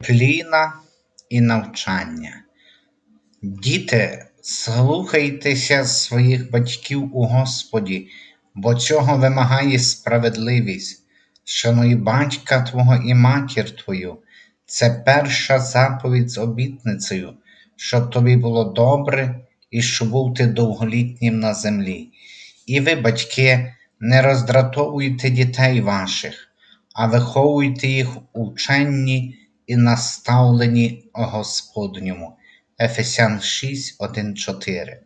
Дисципліна і навчання. Діти, слухайтеся своїх батьків у Господі, бо цього вимагає справедливість. Шануй батька твого і матір твою. Це перша заповідь з обітницею, щоб тобі було добре і щоб був ти довголітнім на землі. І ви, батьки, не роздратовуйте дітей ваших, а виховуйте їх у вченні і наставлені Господньому. Ефесян 6, 1, 4.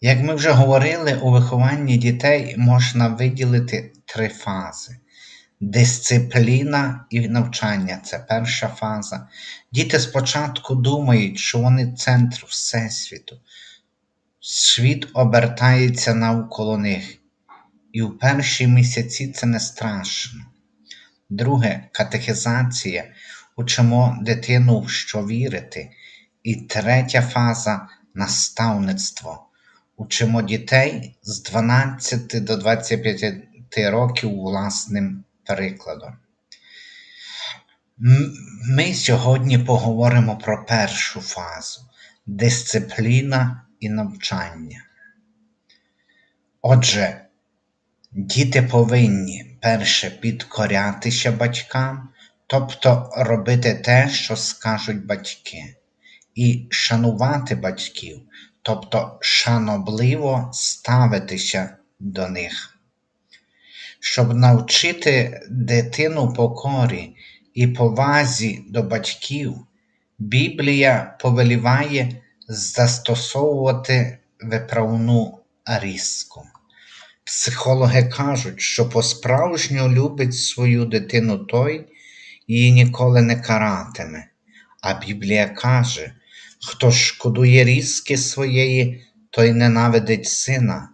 Як ми вже говорили, у вихованні дітей можна виділити три фази: дисципліна і навчання це перша фаза. Діти спочатку думають, що вони центр Всесвіту. Світ обертається навколо них, і в перші місяці це не страшно. Друге катехізація. Учимо дитину, що вірити. І третя фаза наставництво. Учимо дітей з 12 до 25 років власним прикладом. Ми сьогодні поговоримо про першу фазу дисципліна і навчання. Отже, діти повинні перше підкорятися батькам, тобто робити те, що скажуть батьки, і шанувати батьків, тобто шанобливо ставитися до них. Щоб навчити дитину покорі і повазі до батьків, Біблія повеліває застосовувати виправну різку. Психологи кажуть, що по-справжньому любить свою дитину той, її ніколи не каратиме. А Біблія каже, хто шкодує різки своєї, той ненавидить сина,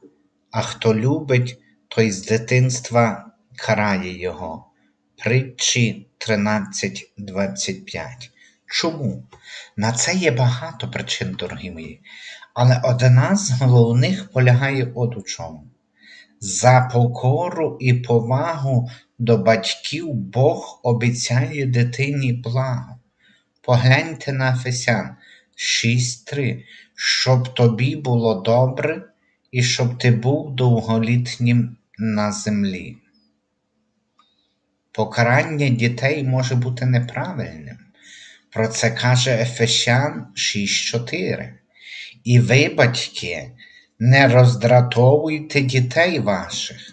а хто любить, той з дитинства карає його. Притчі 13.25. Чому? На це є багато причин, дорогі мої, але одна з головних полягає от у чому. За покору і повагу до батьків Бог обіцяє дитині благо. Погляньте на Ефесян 6.3, щоб тобі було добре і щоб ти був довголітнім на землі. Покарання дітей може бути неправильним. Про це каже Ефесян 6.4. І ви, батьки, не роздратовуйте дітей ваших.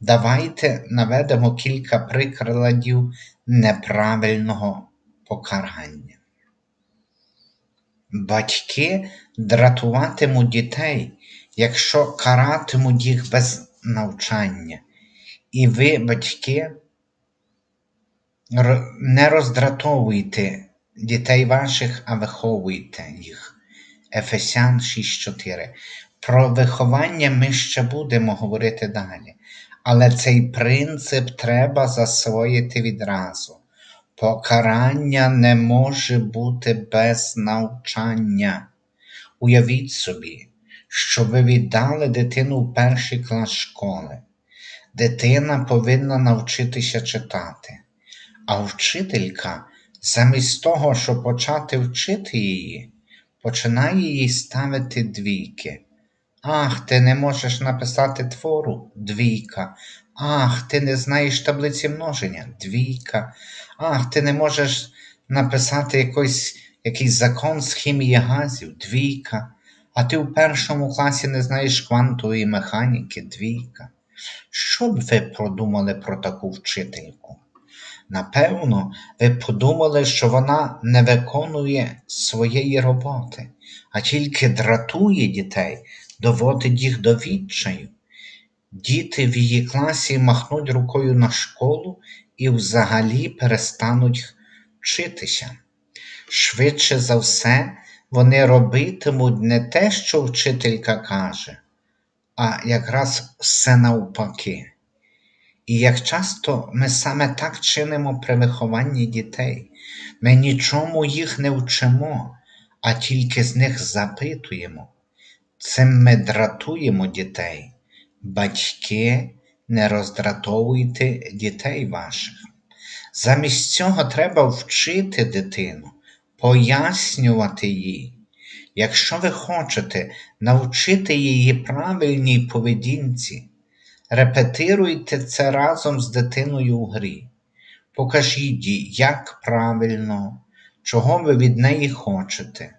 Давайте наведемо кілька прикладів неправильного покарання. Батьки дратуватимуть дітей, якщо каратимуть їх без навчання. І ви, батьки, не роздратовуйте дітей ваших, а виховуйте їх. Ефесян 6.4. Про виховання ми ще будемо говорити далі. Але цей принцип треба засвоїти відразу. Покарання не може бути без навчання. Уявіть собі, що ви віддали дитину в перший клас школи. Дитина повинна навчитися читати, а вчителька, замість того, щоб почати вчити її, починає їй ставити двійки. Ах, ти не можеш написати твору двійка. Ах, ти не знаєш таблиці множення двійка. Ах, ти не можеш написати якийсь, якийсь закон з хімії газів двійка. А ти у першому класі не знаєш квантової механіки двійка. Що б ви продумали про таку вчительку? Напевно, ви подумали, що вона не виконує своєї роботи, а тільки дратує дітей, доводить їх до відчаю. Діти в її класі махнуть рукою на школу і взагалі перестануть вчитися. Швидше за все, вони робитимуть не те, що вчителька каже, а якраз все навпаки. І як часто ми саме так чинимо при вихованні дітей, ми нічому їх не вчимо, а тільки з них запитуємо. Цим ми дратуємо дітей. Батьки, не роздратовуйте дітей ваших. Замість цього треба вчити дитину, пояснювати їй. Якщо ви хочете навчити її правильній поведінці, репетируйте це разом з дитиною у грі. Покажіть їй, як правильно, чого ви від неї хочете.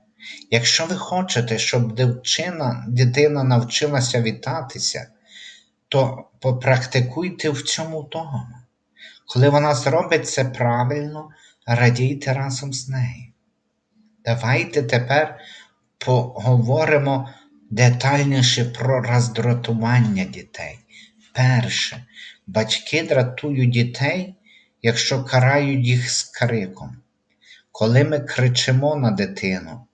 Якщо ви хочете, щоб дівчина, дитина навчилася вітатися, то попрактикуйте в цьому вдома. Коли вона зробить це правильно, радійте разом з нею. Давайте тепер поговоримо детальніше про роздратування дітей. Перше, батьки дратують дітей, якщо карають їх з криком. Коли ми кричимо на дитину,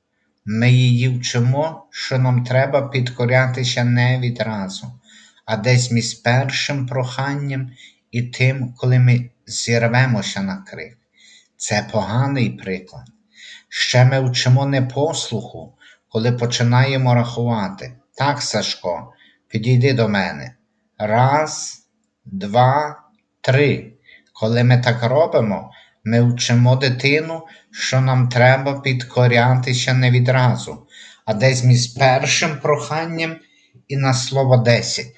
ми її вчимо, що нам треба підкорятися не відразу, а десь між першим проханням і тим, коли ми зірвемося на крик. Це поганий приклад. Ще ми вчимо непослуху, коли починаємо рахувати. Так, Сашко, підійди до мене. Раз, два, три. Коли ми так робимо, ми вчимо дитину, що нам треба підкорятися не відразу, а десь між першим проханням і на слово десять.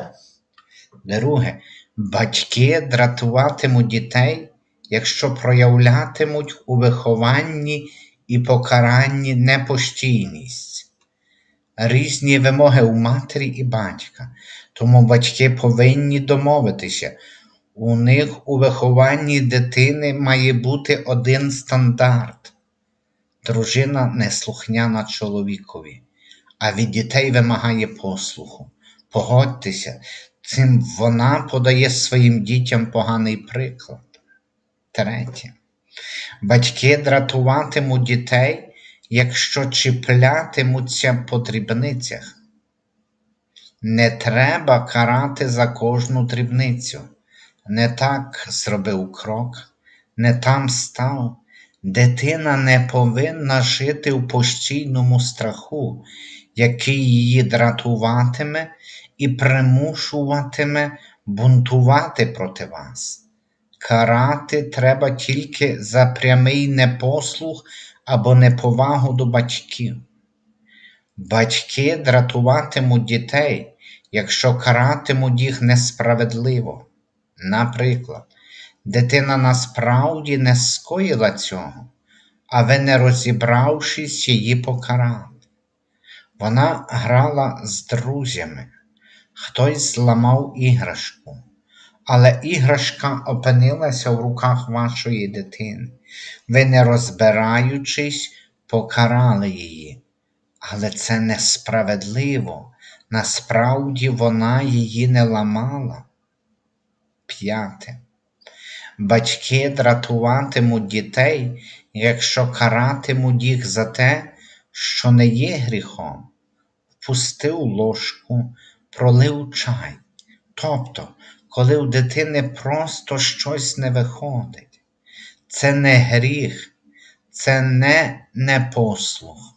Друге, батьки дратуватимуть дітей, якщо проявлятимуть у вихованні і покаранні непостійність. Різні вимоги у матері і батька, тому батьки повинні домовитися. У них у вихованні дитини має бути один стандарт. Дружина неслухняна чоловікові, а від дітей вимагає послуху. Погодьтеся, цим вона подає своїм дітям поганий приклад. Третє. Батьки дратуватимуть дітей, якщо чіплятимуться по дрібницях. Не треба карати за кожну дрібницю. Не так зробив крок, не там став. Дитина не повинна жити в постійному страху, який її дратуватиме і примушуватиме бунтувати проти вас. Карати треба тільки за прямий непослух або неповагу до батьків. Батьки дратуватимуть дітей, якщо каратимуть їх несправедливо. Наприклад, дитина насправді не скоїла цього, а ви, не розібравшись, її покарали. Вона грала з друзями, хтось зламав іграшку, але іграшка опинилася в руках вашої дитини. Ви, не розбираючись, покарали її. Але це несправедливо. Насправді вона її не ламала. П'яте. Батьки дратуватимуть дітей, якщо каратимуть їх за те, що не є гріхом, впустив ложку, пролив чай. Тобто, коли у дитини просто щось не виходить, це не гріх, це не непослух.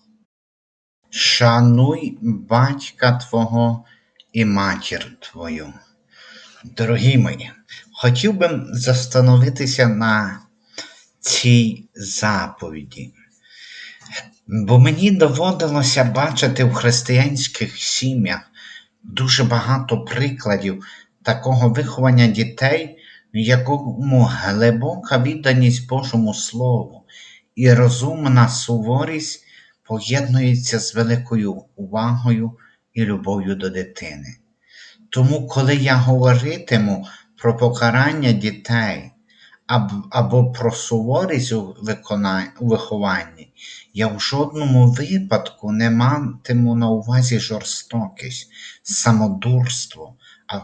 Шануй батька Твого і матір Твою. Дорогі мої, хотів би застановитися на цій заповіді, бо мені доводилося бачити в християнських сім'ях дуже багато прикладів такого виховання дітей, в якому глибока відданість Божому Слову і розумна суворість поєднується з великою увагою і любов'ю до дитини. Тому, коли я говоритиму про покарання дітей або про суворість у вихованні, я в жодному випадку не матиму на увазі жорстокість, самодурство, а,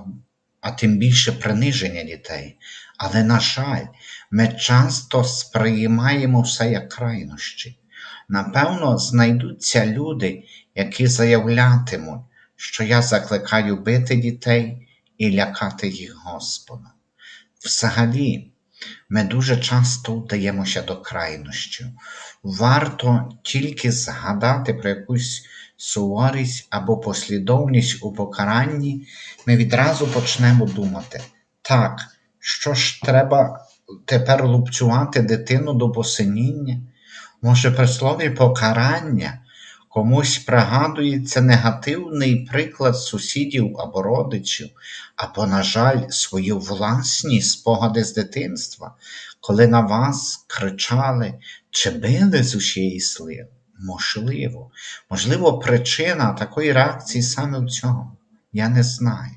а тим більше приниження дітей. Але, на жаль, ми часто сприймаємо все як крайнощі. Напевно, знайдуться люди, які заявлятимуть, що я закликаю бити дітей і лякати їх Господа. Взагалі, ми дуже часто вдаємося до крайнощів. Варто тільки згадати про якусь суворість або послідовність у покаранні, ми відразу почнемо думати, так, що ж треба тепер лупцювати дитину до посиніння? Може, при слові покарання комусь пригадується негативний приклад сусідів або родичів, або, на жаль, свої власні спогади з дитинства, коли на вас кричали чи били з усієї сили? Можливо, можливо, причина такої реакції саме в цьому. Я не знаю.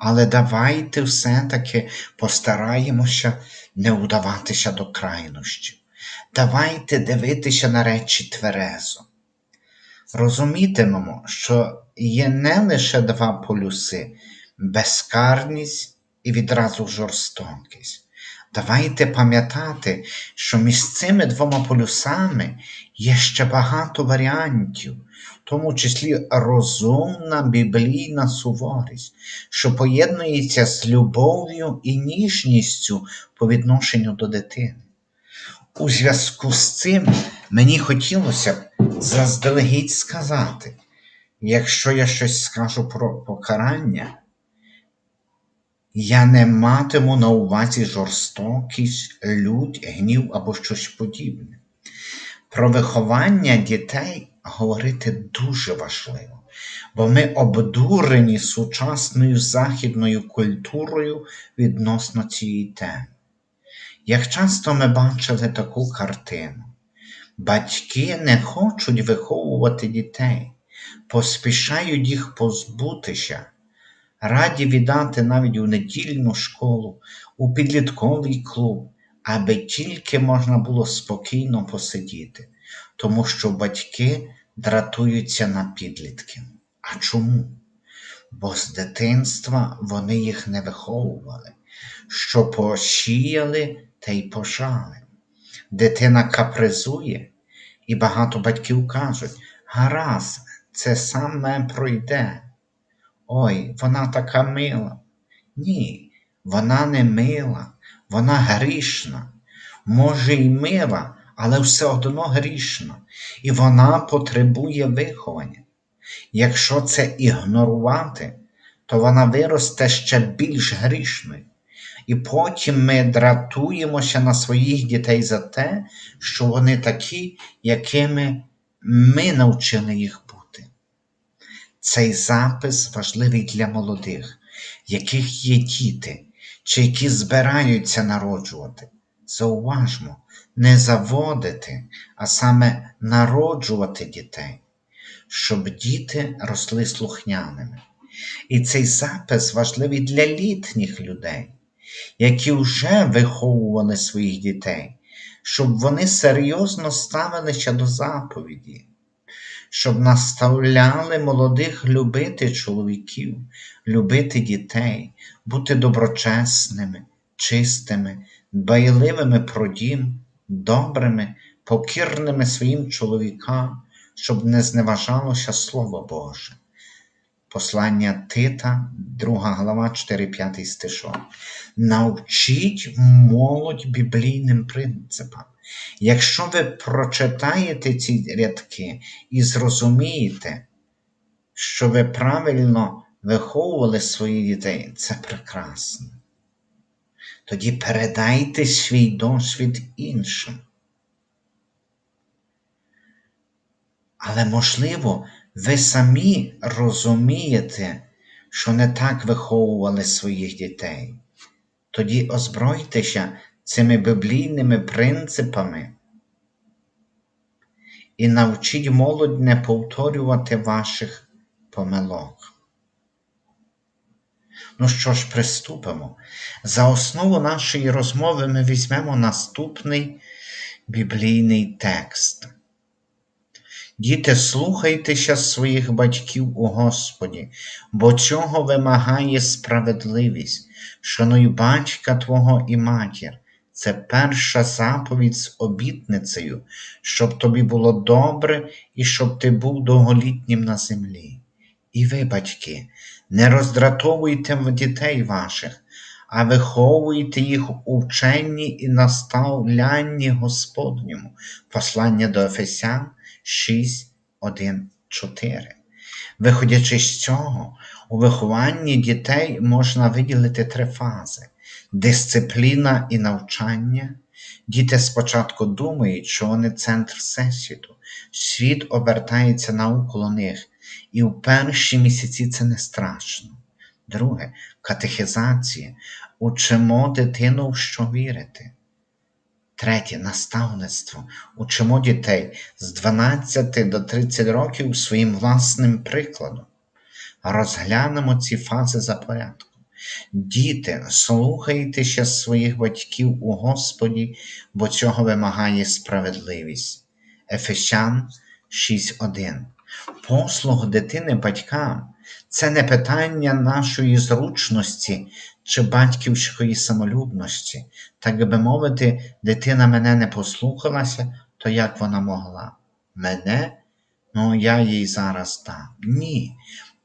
Але давайте все-таки постараємося не вдаватися до крайнощів. Давайте дивитися на речі тверезо. Розумітимемо, що є не лише два полюси безкарність і відразу жорстокість. Давайте пам'ятати, що між цими двома полюсами є ще багато варіантів, в тому числі розумна біблійна суворість, що поєднується з любов'ю і ніжністю по відношенню до дитини. У зв'язку з цим мені хотілося б заздалегідь сказати, якщо я щось скажу про покарання, я не матиму на увазі жорстокість, лють, гнів або щось подібне. Про виховання дітей говорити дуже важливо, бо ми обдурені сучасною західною культурою відносно цієї теми. Як часто ми бачили таку картину, батьки не хочуть виховувати дітей, поспішають їх позбутися раді віддати навіть у недільну школу, у підлітковий клуб, аби тільки можна було спокійно посидіти, тому що батьки дратуються на підлітків. А чому? Бо з дитинства вони їх не виховували, що посіяли та й пожали. Дитина капризує, і багато батьків кажуть, гаразд, це саме пройде. Ой, вона така мила. Ні, вона не мила, вона грішна. Може, й мила, але все одно грішна, і вона потребує виховання. Якщо це ігнорувати, то вона виросте ще більш грішною. І потім ми дратуємося на своїх дітей за те, що вони такі, якими ми навчили їх бути. цей запис важливий для молодих, яких є діти, чи які збираються народжувати. Зауважмо, не заводити, а саме народжувати дітей, щоб діти росли слухняними. І цей запис важливий для літніх людей, які вже виховували своїх дітей, щоб вони серйозно ставилися до заповіді щоб наставляли молодих любити чоловіків, любити дітей, бути доброчесними, чистими, дбайливими про дім, добрими, покірними своїм чоловікам, щоб не зневажалося Слово Боже. Послання Тита, 2 глава, 4, 5 стишок. Навчіть молодь біблійним принципам. Якщо ви прочитаєте ці рядки і зрозумієте, що ви правильно виховували своїх дітей, це прекрасно. Тоді передайте свій досвід іншим. Але, можливо, ви самі розумієте, що не так виховували своїх дітей. Тоді озбройтеся цими біблійними принципами і навчіть молодь не повторювати ваших помилок. Ну що ж, приступимо. За основу нашої розмови ми візьмемо наступний біблійний текст. Діти, слухайтеся своїх батьків у Господі, бо цього вимагає справедливість, шануй батька Твого і матір, це перша заповідь з обітницею, щоб тобі було добре і щоб ти був довголітнім на землі. І ви, батьки, не роздратовуйте дітей ваших, а виховуйте їх у вченні і наставлянні Господньому. Послання до Ефесян 6, 1, 4. Виходячи з цього, у вихованні дітей можна виділити три фази. дисципліна і навчання. Діти спочатку думають, що вони центр всесвіту, світ обертається навколо них, і в перші місяці це не страшно. Друге, катехізація. Учимо дитину, в що вірити. Третє наставництво. Учимо дітей з 12 до 30 років своїм власним прикладом. Розглянемо ці фази за порядком. Діти, слухайтеся своїх батьків у Господі, бо цього вимагає справедливість. Ефесян 6.1. Послуг дитини батькам це не питання нашої зручності чи батьківської самолюбності. Так би мовити, дитина мене не послухалася, то як вона могла? Мене? Ну, я їй зараз дам. Ні.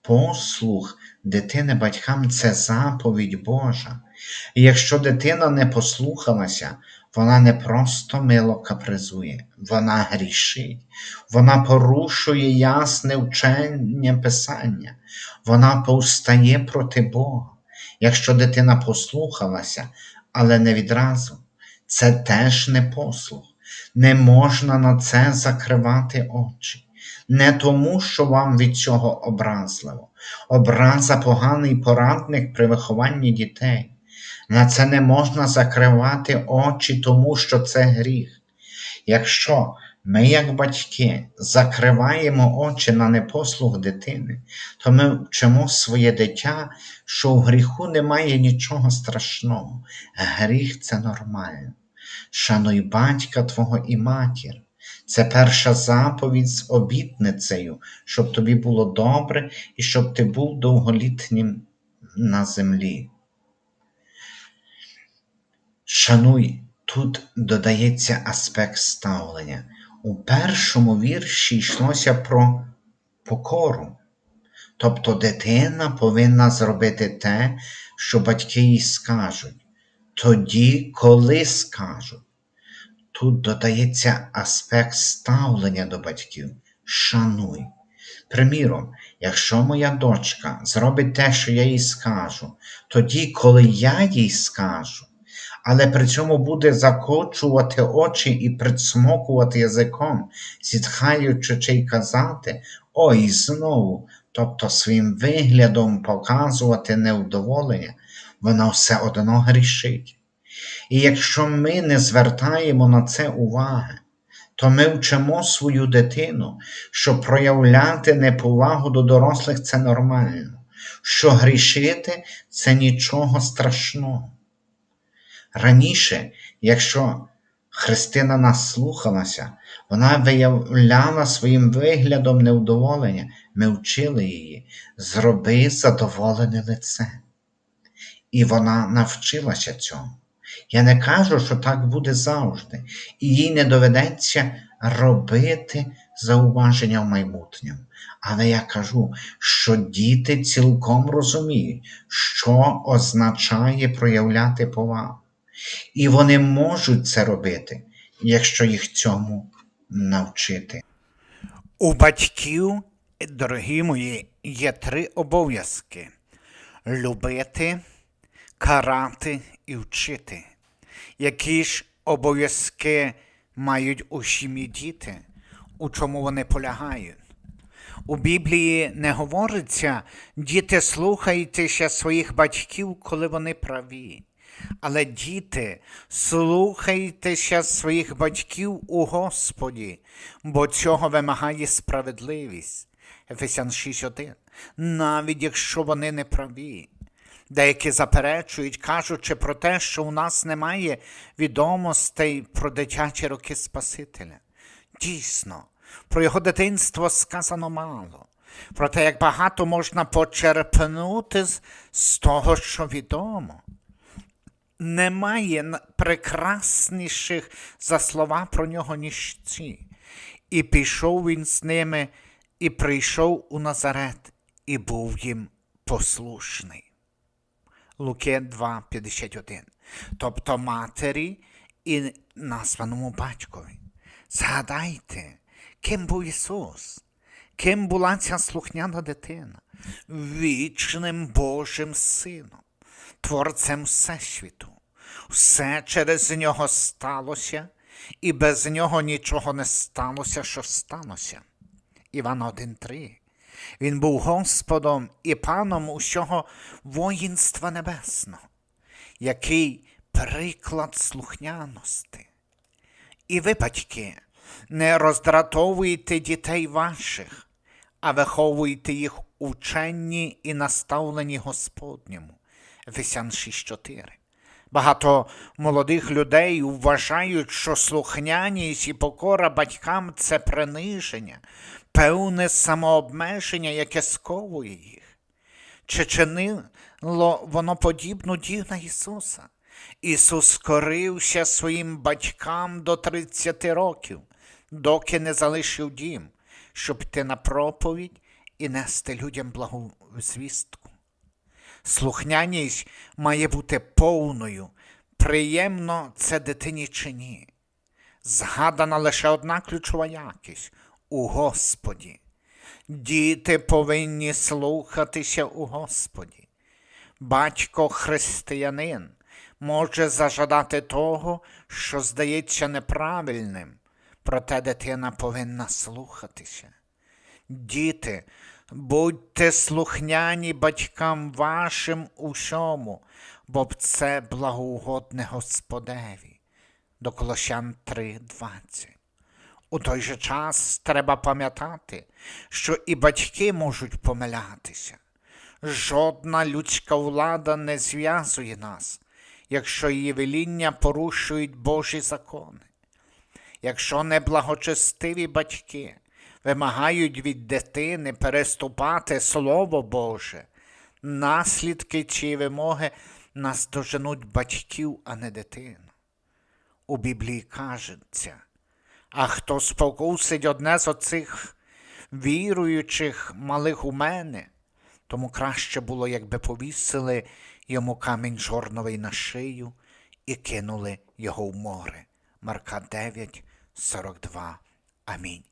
Послух дитини батькам це заповідь Божа. І якщо дитина не послухалася, вона не просто мило капризує, вона грішить, вона порушує ясне вчення Писання, вона повстає проти Бога. Якщо дитина послухалася, але не відразу, це теж не послух. Не можна на це закривати очі. Не тому, що вам від цього образливо. Образа поганий порадник при вихованні дітей. На це не можна закривати очі, тому що це гріх. Якщо ми, як батьки, закриваємо очі на непослух дитини, то ми вчимо своє дитя, що в гріху немає нічого страшного. Гріх це нормально. Шануй батька твого і матір. Це перша заповідь з обітницею, щоб тобі було добре і щоб ти був довголітнім на землі. Шануй, тут додається аспект ставлення. У першому вірші йшлося про покору. Тобто дитина повинна зробити те, що батьки їй скажуть, тоді, коли скажуть. Тут додається аспект ставлення до батьків. Шануй. Приміром, якщо моя дочка зробить те, що я їй скажу, тоді, коли я їй скажу, але при цьому буде закочувати очі і присмокувати язиком, зітхаючи чи й казати, ой, знову, тобто своїм виглядом показувати невдоволення, вона все одно грішить. І якщо ми не звертаємо на це уваги, то ми вчимо свою дитину, що проявляти неповагу до дорослих це нормально, що грішити це нічого страшного. Раніше, якщо Христина нас слухалася, вона виявляла своїм виглядом невдоволення, ми вчили її, зроби задоволене лице. І вона навчилася цьому. Я не кажу, що так буде завжди, і їй не доведеться робити зауваження в майбутньому. Але я кажу, що діти цілком розуміють, що означає проявляти повагу. І вони можуть це робити, якщо їх цьому навчити. У батьків, дорогі мої, є три обов'язки: любити, карати і вчити. Які ж обов'язки мають усі мі діти, у чому вони полягають? У Біблії не говориться, діти, слухайтеся своїх батьків, коли вони праві. Але діти, слухайтеся своїх батьків у Господі, бо цього вимагає справедливість. Ефесян 6.1. Навіть якщо вони не праві. Деякі заперечують, кажучи про те, що у нас немає відомостей про дитячі роки Спасителя. Дійсно, про його дитинство сказано мало. Про те, як багато можна почерпнути з, того, що відомо. Немає прекрасніших за слова про нього, ніж ці. І пішов він з ними, і прийшов у Назарет, і був їм послушний. Луки 2,51. Тобто матері і названому батькові. Згадайте, ким був Ісус, ким була ця слухняна дитина, вічним Божим Сином. Творцем Всесвіту. Все через нього сталося, і без нього нічого не сталося, що сталося. Іван 1.3. Він був Господом і паном усього воїнства небесного, який приклад слухняності. І ви, батьки, не роздратовуйте дітей ваших, а виховуйте їх у вченні і наставленні Господньому. Ефесян 6.4. Багато молодих людей вважають, що слухняність і покора батькам це приниження, певне самообмеження, яке сковує їх. Чи чинило воно подібну дію на Ісуса? Ісус скорився своїм батькам до 30 років, доки не залишив дім, щоб йти на проповідь і нести людям благу звістку. Слухняність має бути повною, приємно це дитині чи ні. Згадана лише одна ключова якість у Господі. Діти повинні слухатися у Господі. Батько християнин може зажадати того, що здається неправильним, проте дитина повинна слухатися. Діти, будьте слухняні батькам вашим усьому, бо це благоугодне Господеві. До Колосян 3.20. У той же час треба пам'ятати, що і батьки можуть помилятися. Жодна людська влада не зв'язує нас, якщо її веління порушують Божі закони. Якщо неблагочестиві батьки вимагають від дитини переступати Слово Боже, наслідки чи вимоги наздоженуть батьків, а не дитину. У Біблії кажеться, а хто спокусить одне з оцих віруючих малих у мене, тому краще було, якби повісили йому камінь жорновий на шию і кинули його в море. Марка 9, 42. Амінь.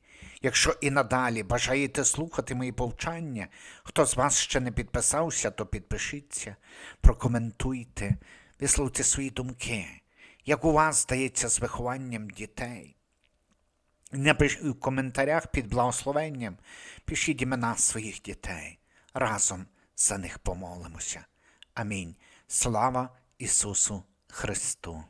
Якщо і надалі бажаєте слухати мої повчання, хто з вас ще не підписався, то підпишіться, прокоментуйте, висловте свої думки, як у вас здається з вихованням дітей. Напишіть у коментарях під благословенням, пишіть імена своїх дітей. Разом за них помолимося. Амінь. Слава Ісусу Христу!